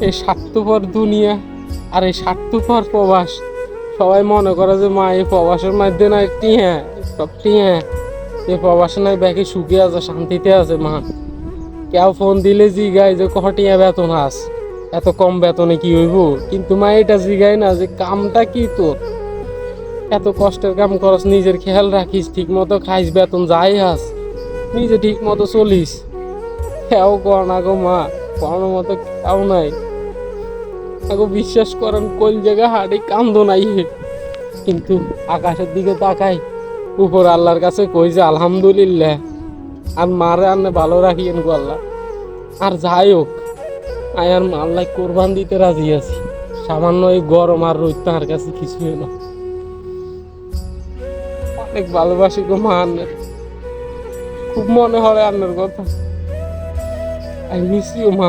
এই স্বার্থপর দুনিয়া আর এই স্বার্থপর প্রবাস। সবাই মনে করে যে, মা, এই প্রবাসের মধ্যে না টিয়া, সব টিয়া। এই প্রবাসে নাই ব্যাগে সুখে আছে, শান্তিতে আছে, মা। কেউ ফোন দিলে জিগায় যে কটিয়া বেতন আস। এত কম বেতনে কি হইব? কিন্তু মা, এটা জিগায় না যে, কামটা কি তোর? এত কষ্টের কাম করস, নিজের খেয়াল রাখিস ঠিক মতো খাইস, বেতন যাই হাস নিজে ঠিক মতো চলিস। কেউ কর না গো, মা কোনো মতো কেউ নাই। আগো বিশ্বাস করেন কোন জায়গা হাড়ি কান্দ নাই কিন্তু আকাশের দিকে তাকাই উপর আল্লাহর কাছে কই যে আলহামদুলিল্লাহ। আর মারে আনে ভালো রাখিয়েন গো আল্লাহ। আর যাই হোক আই আর আল্লাহ কোরবান দিতে রাজি আছি। সামান্য এই গরম আর রোদ তার কাছে কিছুই না। অনেক ভালোবাসি গো মা আন্নের। খুব মনে হয় আন্নের কথা। আই মিস ইউ মা